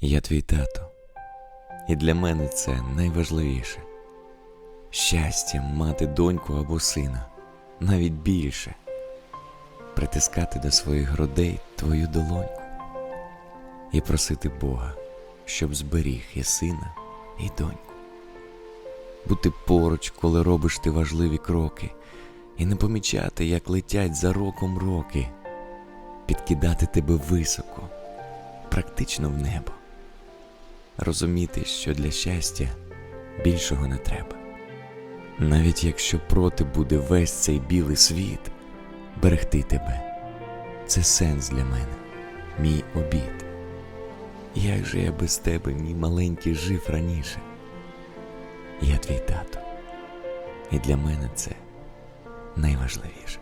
Я твій тато, і для мене це найважливіше. Щастя мати доньку або сина, навіть більше, притискати до своїх грудей твою долоньку. І просити Бога, щоб зберіг і сина, і доньку. Бути поруч, коли робиш ти важливі кроки, і не помічати, як летять за роком роки, підкидати тебе високо, практично в небо розуміти, що для щастя більшого не треба. Навіть якщо проти буде весь цей білий світ, берегти тебе це сенс для мене, мій обід. Як же я без тебе, мій маленький, жив раніше? Я твій тато, і для мене це найважливіше.